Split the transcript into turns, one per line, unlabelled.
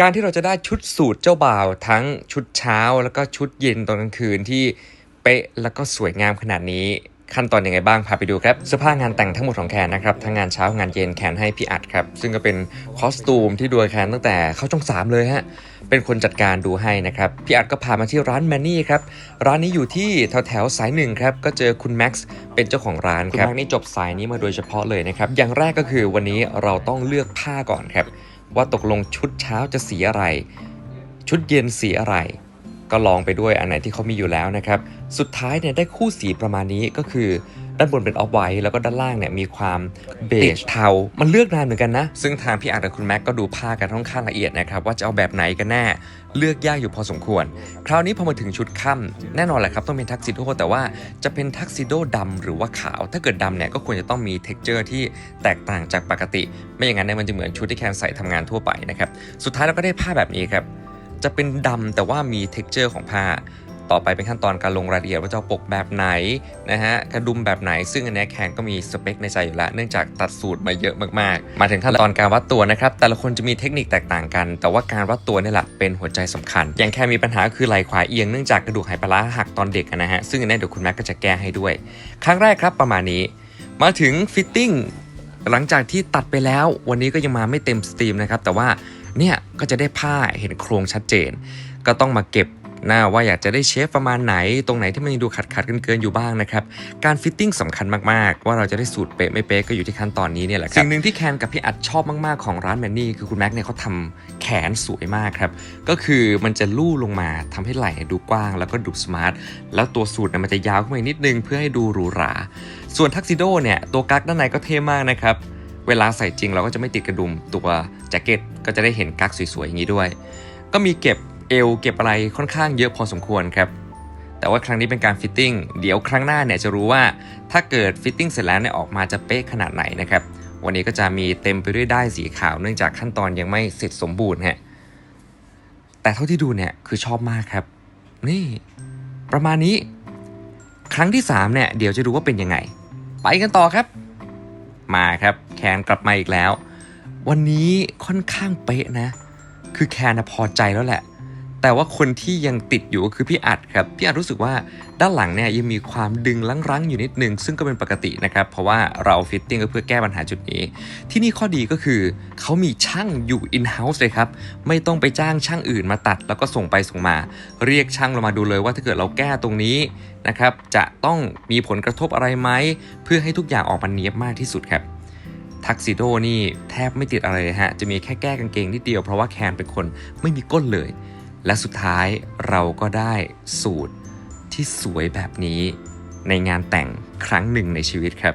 การที่เราจะได้ชุดสูทเจ้าบ่าวทั้งชุดเช้าแล้วก็ชุดเย็นตอนกลางคืนที่เป๊ะแล้วก็สวยงามขนาดนี้ ขั้นตอนอยังไงบ้าง พาไปดูครับเสื้อผ้างานแต่งทั้งหมดของแคนนะครับทั้งงานเช้างานเย็นแคนให้พี่อัดครับ ซึ่งก็เป็นคอสตูมที่ดูแคนตั้งแต่เข้าช่องสามเลยฮะ เป็นคนจัดการดูให้นะครับพี่อัดก็พามาที่ร้านแมนนี่ครับร้านนี้อยู่ที่แถวแถวสายหนึ่งครับก็เจอคุณแม็กซ์เป็นเจ้าของร้านครับคุณแม็กซ์นี่จบสายนี้มาโดยเฉพาะเลยนะครับอย่างแรกก็คือวันนี้เราต้องเลือกผ้าก่อนครับ ว่าตกลงชุดเช้าจะสีอะไร ชุดเย็นสีอะไร ก็ลองไปด้วยอันไหนที่เขามีอยู่แล้วนะครับ สุดท้ายเนี่ยได้คู่สีประมาณนี้ก็คือ ด้านบนเป็นออฟไวท์แล้วก็ด้านล่างเนี่ยมีความเบจเทา มันเลือกนานเหมือนกันนะ ซึ่งทางพี่อาร์กับคุณแม็กก็ดูผ้ากันค่อนข้างละเอียดนะครับว่าจะเอาแบบไหนกันแน่ เลือกยากอยู่พอสมควร คราวนี้พอมาถึงชุดค่ำแน่นอนแหละครับต้องเป็นทักซิโดแต่ว่าจะเป็นทักซิโดดำหรือว่าขาว ถ้าเกิดดำเนี่ยก็ควรจะต้องมีเท็กเจอร์ที่แตกต่างจากปกติ ไม่อย่างนั้นเนี่ยมันจะเหมือนชุดที่แคนใส่ทำงานทั่วไปนะครับสุดท้ายเราก็ได้ผ้าแบบนี้ครับจะเป็นดำแต่ว่ามี t e x t อร์ของผ้า ต่อไปเป็นขั้นตอนการลงรายละเอียดว่าจะเอาปกแบบไหนนะฮะกระดุมแบบไหน ซึ่งอันนี้ยแคนก็มีสเปคในใจอยู่แล้วเนื่องจากตัดสูตรมาเยอะมากๆ มาถึงขั้นตอนการวัดตัวนะครับ แต่ละคนจะมีเทคนิคแตกต่างกัน แต่ว่าการวัดตัวนี่แหละเป็นหัวใจสำคัญ อย่างแค่มีปัญหาคือไหล่ขวาเอียงเนื่องจากกระดูกไหปลาร้าหักตอนเด็กนะฮะซึ่งอันนี้เดี๋ยวคุณแม็กก็จะแก้ให้ด้วย ครั้งแรกครับประมาณนี้ มาถึงฟิตติ้งหลังจากที่ตัดไปแล้ววันนี้ก็ยังมาไม่เต็มสตรีมนะครับแต่ว่าเนี่ยก็จะได้ผ้าเห็นโครงชัดเจน ก็ต้องมาเก็บ หน้าว่าอยากจะได้เชฟประมาณไหน ตรงไหนที่มันยังดูขัดขัดๆเกินอยู่บ้างนะครับ การฟิตติ้งสำคัญมากๆ ว่าเราจะได้สูตรเป๊ะไม่เป๊ะก็อยู่ที่ขั้นตอนนี้เนี่ยแหละครับสิ่งหนึ่งที่แคนกับพี่อัดชอบมากๆของร้านแมนนี่คือคุณแม็กเนี่ยเขาทำแขนสวยมากครับก็คือมันจะลู่ลงมาทำให้ไหล่ดูกว้าง แล้วก็ดูสมาร์ทแล้วตัวสูตรเนี่ยมันจะยาวขึ้นมาอีกนิดนึงเพื่อให้ดูหรูหราส่วนทักซิโดเนี่ยตัวกั๊กด้านในก็เท่มากนะครับเวลาใส่จริงเราก็จะไม่ติดกระดุมตัวแจ็คเก็ตก็จะได้เห็นกั๊กสวยๆอย่างนี้ด้วย ก็มีเก็บ เอวเก็บอะไรค่อนข้างเยอะพอสมควรครับ แต่ว่าครั้งนี้เป็นการฟิตติ้งเดี๋ยวครั้งหน้าเนี่ยจะรู้ว่าถ้าเกิดฟิตติ้งเสร็จแล้วเนี่ยออกมาจะเป๊ะขนาดไหนนะครับวันนี้ก็จะมีเต็มไปด้วยได้ายสีขาวเนื่องจากขั้นตอนยังไม่เสร็จสมบูรณ์ฮะแต่เท่าที่ดูเนี่ยคือชอบมากครับ นี่ประมาณนี้ ครั้งที่3เนี่ยเดี๋ยวจะดูว่าเป็นยังไง ไปกันต่อครับ มาครับแคนกลับมาอีกแล้ว วันนี้ค่อนข้างเป๊ะนะ คือแคนพอใจแล้วแหละ แต่ว่าคนที่ยังติดอยู่ก็คือพี่อัดครับ พี่อัดรู้สึกว่าด้านหลังเนี่ยยังมีความดึงรั้งๆอยู่นิดนึง ซึ่งก็เป็นปกตินะครับ เพราะว่าเราฟิตติ้งก็เพื่อแก้ปัญหาจุดนี้ ที่นี่ข้อดีก็คือเขามีช่างอยู่ in-house เลยครับ ไม่ต้องไปจ้างช่างอื่นมาตัด แล้วก็ส่งไปส่งมา เรียกช่างเรามาดูเลยว่าถ้าเกิดเราแก้ตรงนี้นะครับจะต้องมีผลกระทบอะไรไหมเพื่อให้ทุกอย่างออกมาเนียบมากที่สุดครับทักซิโดนี่แทบไม่ติดอะไรเลยฮะ จะมีแค่แก้กางเกงนิดเดียวเพราะว่าแคนเป็นคนไม่มีก้นเลย และสุดท้ายเราก็ได้สูตรที่สวยแบบนี้ในงานแต่งครั้งหนึ่งในชีวิตครับ